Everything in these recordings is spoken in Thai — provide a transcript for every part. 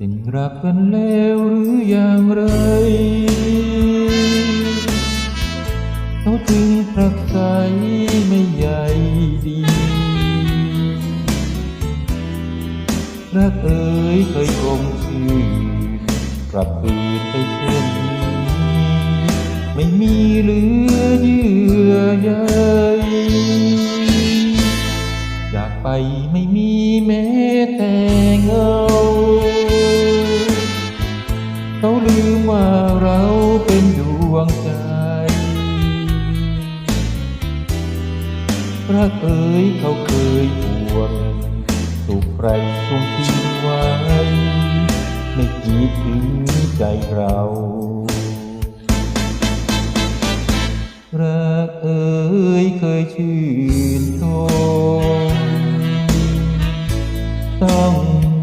เป็นรักกันแล้วหรืออย่างไรเขาถึงพรักใสไม่ใหญ่ดี รักเอ๋ยเคยคงชื่นกลับคืนไปเช่นนี้ไม่มีเหลือเยื่อใยจากไปไม่มีแม้แต่เงา รักเอ๋ยเขาเคยห่วงถูกใครทวงทิ้งไว้ ไม่คิดถึงใจเรา รักเอ๋ยเคยชื่นชมต้อง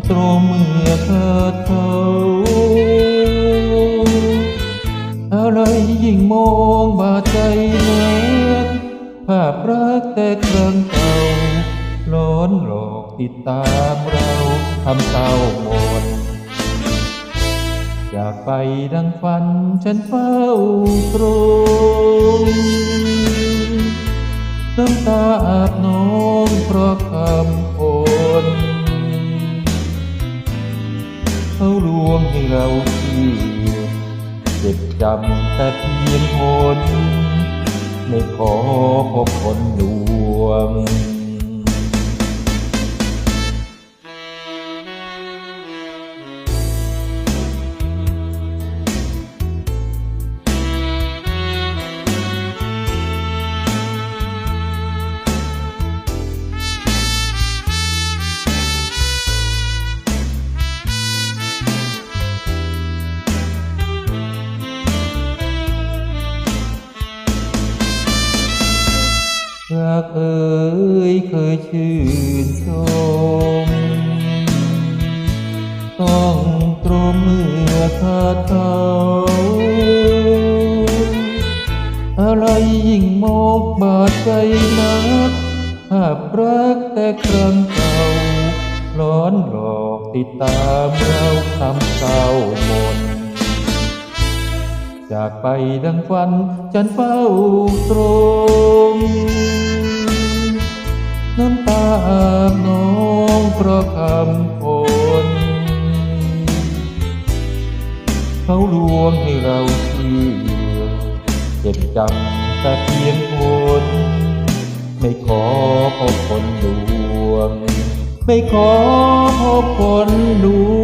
ตรงเมื่อเธอเท่าอะไรยิ่งมองบาดใจนักภาพรัก แต่เครั้งเก่าล้อนหลอกติดตามเราทำเศร้าหมดอยากไปดังฝันฉันเฝ้าตรงน้ำตาอาบน้องเพราะคำโอนเขาลวงให้เราเชื่อเจ็บจำแต่เพียงคน ไม่ขอพบคนดวง ยเคยชื่นชม ต้องตรมเมื่อขาดเขาอะไรยิ่งมอกบาดใจนักภาพรักแต่ครั้งเก่าร้อนหลอกติดตามเราทำเศร้าหมนจากไปดังฝันฉันเฝ้าตรง น้ำตาอาบน้องเพราะคำคนเขาลวงให้เราเชื่อเจ็บจำแต่เพียงคนไม่ขอพบคนดวง ไม่ขอพบคนดวง